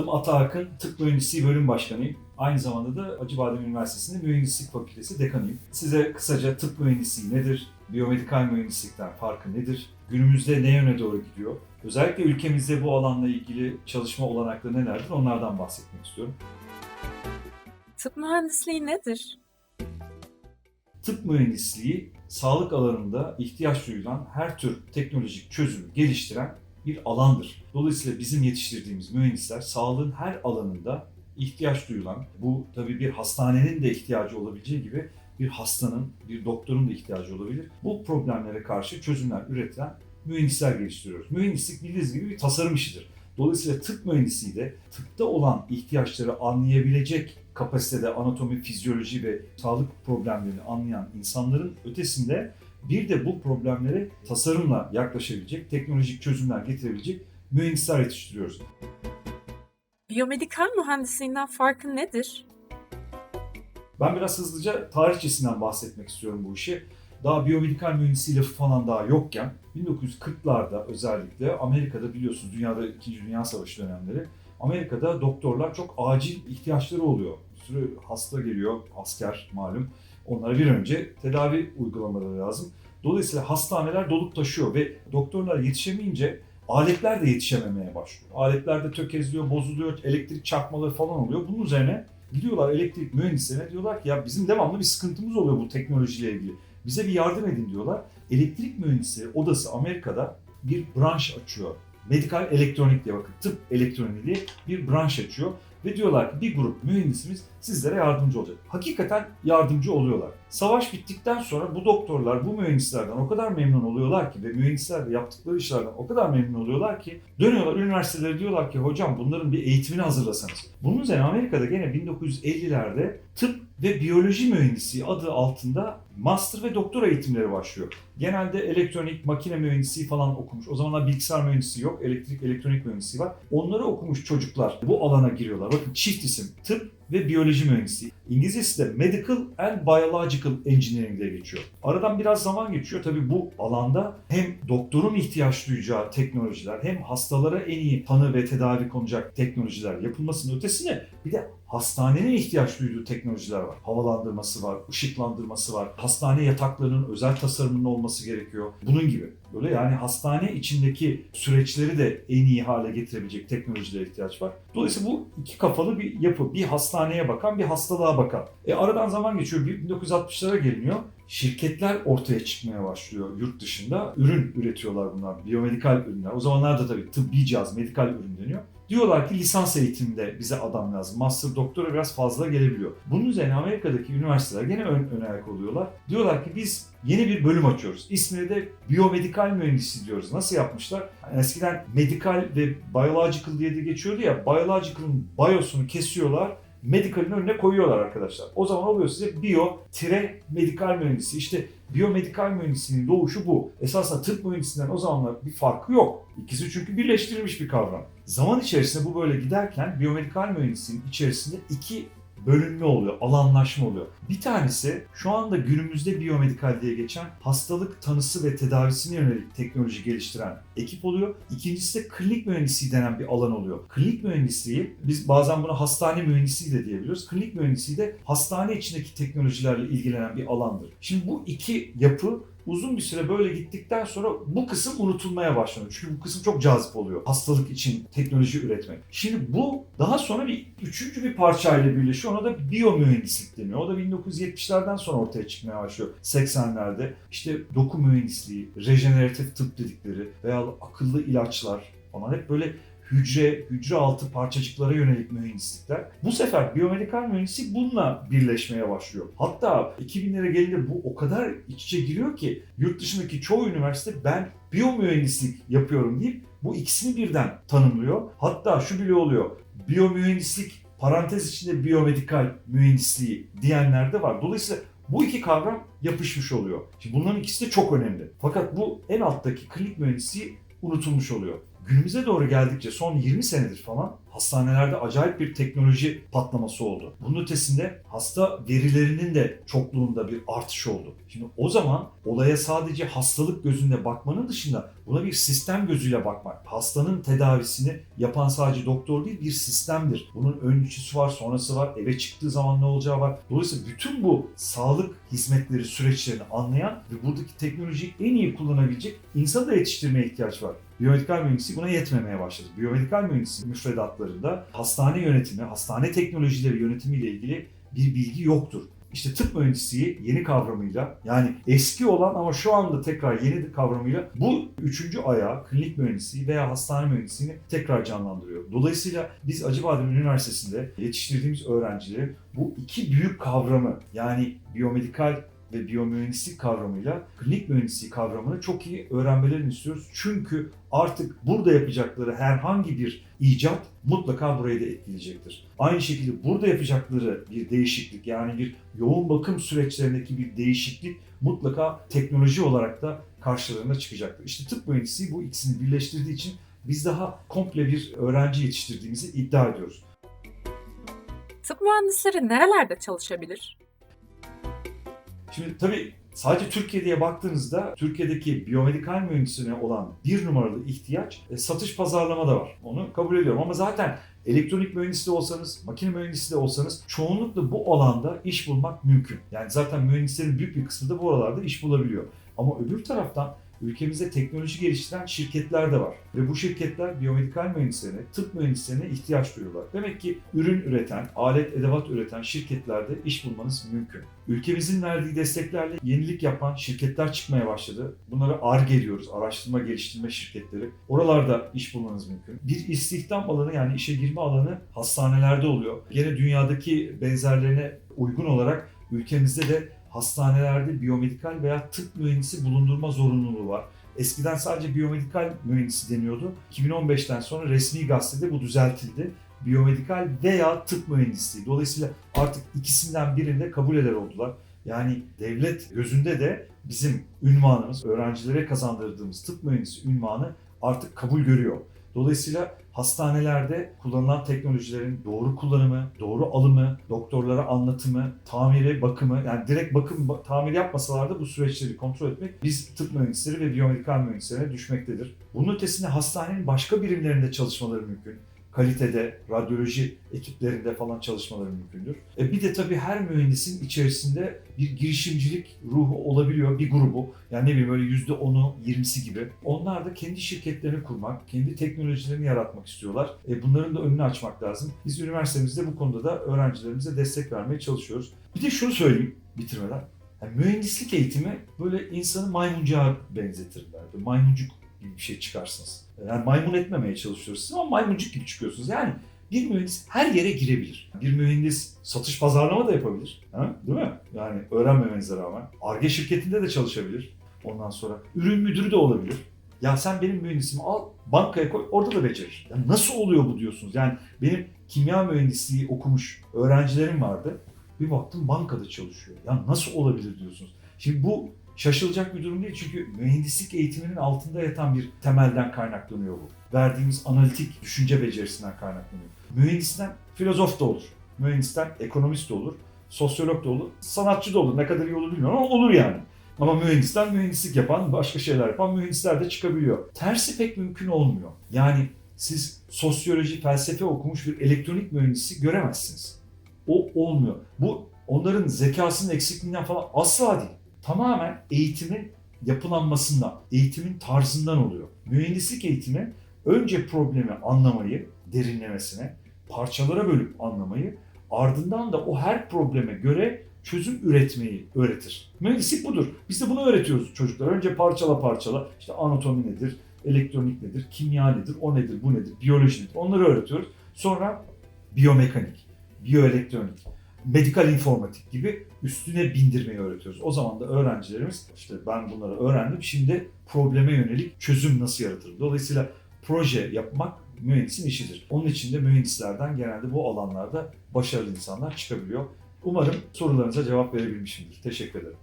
Adım Ata Akın, Tıp Mühendisliği Bölüm Başkanıyım. Aynı zamanda da Acıbadem Üniversitesi'nde Mühendislik Fakültesi dekanıyım. Size kısaca tıp mühendisliği nedir, biyomedikal mühendislikten farkı nedir, günümüzde ne yöne doğru gidiyor, özellikle ülkemizde bu alanla ilgili çalışma olanakları nelerdir onlardan bahsetmek istiyorum. Tıp mühendisliği nedir? Tıp mühendisliği sağlık alanında ihtiyaç duyulan her tür teknolojik çözümü geliştiren bir alandır. Dolayısıyla bizim yetiştirdiğimiz mühendisler sağlığın her alanında ihtiyaç duyulan, bu tabii bir hastanenin de ihtiyacı olabileceği gibi bir hastanın, bir doktorun da ihtiyacı olabilir. Bu problemlere karşı çözümler üretilen mühendisler geliştiriyoruz. Mühendislik bildiğiniz gibi bir tasarım işidir. Dolayısıyla tıp mühendisliği de tıpta olan ihtiyaçları anlayabilecek kapasitede anatomi, fizyoloji ve sağlık problemlerini anlayan insanların ötesinde bir de bu problemlere tasarımla yaklaşabilecek, teknolojik çözümler getirebilecek mühendisler yetiştiriyoruz. Biyomedikal mühendisliğinden farkı nedir? Ben biraz hızlıca tarihçesinden bahsetmek istiyorum bu işi. Daha biyomedikal mühendisliği lafı falan daha yokken 1940'larda özellikle Amerika'da biliyorsunuz dünyada 2. Dünya Savaşı dönemleri Amerika'da doktorlar çok acil ihtiyaçları oluyor. Bir sürü hasta geliyor, asker malum. Onlara bir önce tedavi uygulamaları lazım. Dolayısıyla hastaneler dolup taşıyor ve doktorlar yetişemeyince aletler de yetişememeye başlıyor. Aletler de tökezliyor, bozuluyor, elektrik çarpmaları falan oluyor. Bunun üzerine gidiyorlar elektrik mühendislerine diyorlar ki ya bizim devamlı bir sıkıntımız oluyor bu teknolojiyle ilgili. Bize bir yardım edin diyorlar. Elektrik mühendisleri odası Amerika'da bir branş açıyor. Medikal elektronik diye bakın tıp elektroniği diye bir branş açıyor. Ve diyorlar ki bir grup mühendisimiz sizlere yardımcı olacak. Hakikaten yardımcı oluyorlar. Savaş bittikten sonra bu doktorlar bu mühendislerden o kadar memnun oluyorlar ki ve mühendisler de yaptıkları işlerden o kadar memnun oluyorlar ki dönüyorlar üniversitelere diyorlar ki hocam bunların bir eğitimini hazırlasanız. Bunun üzerine Amerika'da gene 1950'lerde tıp ve biyoloji mühendisliği adı altında master ve doktora eğitimleri başlıyor. Genelde elektronik, makine mühendisliği falan okumuş. O zamanlar bilgisayar mühendisliği yok, elektrik, elektronik mühendisliği var. Onları okumuş çocuklar bu alana giriyorlar. Bakın çift isim, tıp ve biyoloji mühendisliği. İngilizcesi de Medical and Biological Engineering diye geçiyor. Aradan biraz zaman geçiyor. Tabii bu alanda hem doktorun ihtiyaç duyacağı teknolojiler hem hastalara en iyi tanı ve tedavi konacak teknolojiler yapılmasının ötesine bir de hastanenin ihtiyaç duyduğu teknolojiler var. Havalandırması var, ışıklandırması var. Hastane yataklarının özel tasarımının olması gerekiyor. Bunun gibi. Böyle yani hastane içindeki süreçleri de en iyi hale getirebilecek teknolojilere ihtiyaç var. Dolayısıyla bu iki kafalı bir yapı. Bir hastaneye bakan, bir hastalığa bakan. E aradan zaman geçiyor. 1960'lara geliniyor. Şirketler ortaya çıkmaya başlıyor yurt dışında. Ürün üretiyorlar bunlar. Biyomedikal ürünler. O zamanlar da tabii tıbbi cihaz, medikal ürün deniyor. Diyorlar ki lisans eğitiminde bize adam lazım. Master doktora biraz fazla gelebiliyor. Bunun üzerine Amerika'daki üniversiteler gene ön, ön ayak oluyorlar. Diyorlar ki biz yeni bir bölüm açıyoruz. İsmini de biyomedikal mühendisi diyoruz. Nasıl yapmışlar? Yani eskiden medikal ve biological diye de geçiyordu ya. Biological'ın biosunu kesiyorlar medical'in önüne koyuyorlar arkadaşlar. O zaman oluyor size biyo tire medikal mühendisi. İşte biyomedikal mühendisliğinin doğuşu bu. Esasında tıp mühendisinden o zamanlar bir farkı yok. İkisi çünkü birleştirilmiş bir kavram. Zaman içerisinde bu böyle giderken biyomedikal mühendisliğin içerisinde iki bölünme oluyor, alanlaşma oluyor. Bir tanesi şu anda günümüzde biyomedikal diye geçen hastalık tanısı ve tedavisine yönelik teknoloji geliştiren ekip oluyor. İkincisi de klinik mühendisliği denen bir alan oluyor. Klinik mühendisliği, biz bazen buna hastane mühendisliği de diyebiliyoruz. Klinik mühendisliği de hastane içindeki teknolojilerle ilgilenen bir alandır. Şimdi bu iki yapı uzun bir süre böyle gittikten sonra bu kısım unutulmaya başlanıyor. Çünkü bu kısım çok cazip oluyor. Hastalık için teknoloji üretmek. Şimdi bu daha sonra bir üçüncü bir parçayla birleşiyor. Ona da biyomühendislik deniyor. O da 1970'lerden sonra ortaya çıkmaya başlıyor. 80'lerde işte doku mühendisliği, rejeneratif tıp dedikleri veya akıllı ilaçlar falan hep böyle hücre, hücre altı parçacıklara yönelik mühendislikler. Bu sefer biyomedikal mühendislik bununla birleşmeye başlıyor. Hatta 2000'lere gelince bu o kadar iç içe giriyor ki yurt dışındaki çoğu üniversite ben biyomühendislik yapıyorum deyip bu ikisini birden tanımlıyor. Hatta şu bile oluyor. Biyomühendislik parantez içinde biyomedikal mühendisliği diyenler de var. Dolayısıyla bu iki kavram yapışmış oluyor. Şimdi bunların ikisi de çok önemli. Fakat bu en alttaki klinik mühendisliği unutulmuş oluyor günümüze doğru geldikçe son 20 senedir falan hastanelerde acayip bir teknoloji patlaması oldu. Bunun ötesinde hasta verilerinin de çokluğunda bir artış oldu. Şimdi o zaman olaya sadece hastalık gözünde bakmanın dışında buna bir sistem gözüyle bakmak. Hastanın tedavisini yapan sadece doktor değil bir sistemdir. Bunun öncüsü var, sonrası var, eve çıktığı zaman ne olacağı var. Dolayısıyla bütün bu sağlık hizmetleri süreçlerini anlayan ve buradaki teknolojiyi en iyi kullanabilecek insanı da yetiştirmeye ihtiyaç var. Biyomedikal mühendisliği buna yetmemeye başladı. Biyomedikal mühendisliği müfredatlarında hastane yönetimi, hastane teknolojileri yönetimiyle ilgili bir bilgi yoktur. İşte tıp mühendisliği yeni kavramıyla yani eski olan ama şu anda tekrar yeni kavramıyla bu üçüncü ayağı klinik mühendisliği veya hastane mühendisliğini tekrar canlandırıyor. Dolayısıyla biz Acıbadem Üniversitesi'nde yetiştirdiğimiz öğrencilerin bu iki büyük kavramı yani biyomedikal ve biyomühendislik kavramıyla klinik mühendisliği kavramını çok iyi öğrenmelerini istiyoruz. Çünkü artık burada yapacakları herhangi bir icat mutlaka burayı da etkileyecektir. Aynı şekilde burada yapacakları bir değişiklik yani bir yoğun bakım süreçlerindeki bir değişiklik mutlaka teknoloji olarak da karşılarına çıkacaktır. İşte tıp mühendisliği bu ikisini birleştirdiği için biz daha komple bir öğrenci yetiştirdiğimizi iddia ediyoruz. Tıp mühendisleri nerelerde çalışabilir? Şimdi tabii sadece Türkiye'ye baktığınızda Türkiye'deki biyomedikal mühendisliğine olan bir numaralı ihtiyaç e, satış pazarlama da var. Onu kabul ediyorum ama zaten elektronik mühendisliği olsanız, makine mühendisliği olsanız çoğunlukla bu alanda iş bulmak mümkün. Yani zaten mühendislerin büyük bir kısmı da bu aralarda iş bulabiliyor. Ama öbür taraftan ülkemizde teknoloji geliştiren şirketler de var. Ve bu şirketler biyomedikal mühendislerine, tıp mühendislerine ihtiyaç duyuyorlar. Demek ki ürün üreten, alet edevat üreten şirketlerde iş bulmanız mümkün. Ülkemizin verdiği desteklerle yenilik yapan şirketler çıkmaya başladı. Bunlara ARGE diyoruz, araştırma geliştirme şirketleri. Oralarda iş bulmanız mümkün. Bir istihdam alanı yani işe girme alanı hastanelerde oluyor. Gene dünyadaki benzerlerine uygun olarak ülkemizde de hastanelerde biyomedikal veya tıp mühendisi bulundurma zorunluluğu var. Eskiden sadece biyomedikal mühendisi deniyordu. 2015'ten sonra resmi gazetede bu düzeltildi. Biyomedikal veya tıp mühendisliği. Dolayısıyla artık ikisinden birinde kabul eder oldular. Yani devlet gözünde de bizim ünvanımız, öğrencilere kazandırdığımız tıp mühendisi ünvanı artık kabul görüyor. Dolayısıyla hastanelerde kullanılan teknolojilerin doğru kullanımı, doğru alımı, doktorlara anlatımı, tamiri, bakımı yani direkt bakım ba- tamir yapmasalar da bu süreçleri kontrol etmek biz tıp mühendisleri ve biyomedikal mühendislerine düşmektedir. Bunun ötesinde hastanenin başka birimlerinde çalışmaları mümkün kalitede, radyoloji ekiplerinde falan çalışmaları mümkündür. E bir de tabii her mühendisin içerisinde bir girişimcilik ruhu olabiliyor bir grubu. Yani ne bileyim böyle yüzde onu, yirmisi gibi. Onlar da kendi şirketlerini kurmak, kendi teknolojilerini yaratmak istiyorlar. E bunların da önünü açmak lazım. Biz üniversitemizde bu konuda da öğrencilerimize destek vermeye çalışıyoruz. Bir de şunu söyleyeyim bitirmeden. Yani mühendislik eğitimi böyle insanı maymuncağa benzetirler. Böyle maymuncuk gibi bir şey çıkarsınız. Yani maymun etmemeye çalışıyoruz siz ama maymuncuk gibi çıkıyorsunuz. Yani bir mühendis her yere girebilir. Bir mühendis satış pazarlama da yapabilir. Ha? Değil mi? Yani öğrenmemenize rağmen. Arge şirketinde de çalışabilir. Ondan sonra ürün müdürü de olabilir. Ya sen benim mühendisimi al bankaya koy orada da becerir. Ya nasıl oluyor bu diyorsunuz? Yani benim kimya mühendisliği okumuş öğrencilerim vardı. Bir baktım bankada çalışıyor. Ya nasıl olabilir diyorsunuz. Şimdi bu şaşılacak bir durum değil çünkü mühendislik eğitiminin altında yatan bir temelden kaynaklanıyor bu. Verdiğimiz analitik düşünce becerisinden kaynaklanıyor. Mühendisten filozof da olur. Mühendisten ekonomist de olur. Sosyolog da olur. Sanatçı da olur. Ne kadar iyi olur bilmiyorum ama olur yani. Ama mühendisten mühendislik yapan, başka şeyler yapan mühendisler de çıkabiliyor. Tersi pek mümkün olmuyor. Yani siz sosyoloji, felsefe okumuş bir elektronik mühendisi göremezsiniz. O olmuyor. Bu onların zekasının eksikliğinden falan asla değil tamamen eğitimin yapılanmasından, eğitimin tarzından oluyor. Mühendislik eğitimi önce problemi anlamayı, derinlemesine, parçalara bölüp anlamayı, ardından da o her probleme göre çözüm üretmeyi öğretir. Mühendislik budur. Biz de bunu öğretiyoruz çocuklara. Önce parçala parçala, işte anatomi nedir, elektronik nedir, kimya nedir, o nedir, bu nedir, biyoloji nedir onları öğretiyoruz. Sonra biyomekanik, biyoelektronik, medikal informatik gibi üstüne bindirmeyi öğretiyoruz. O zaman da öğrencilerimiz işte ben bunları öğrendim şimdi probleme yönelik çözüm nasıl yaratırım. Dolayısıyla proje yapmak mühendisin işidir. Onun için de mühendislerden genelde bu alanlarda başarılı insanlar çıkabiliyor. Umarım sorularınıza cevap verebilmişimdir. Teşekkür ederim.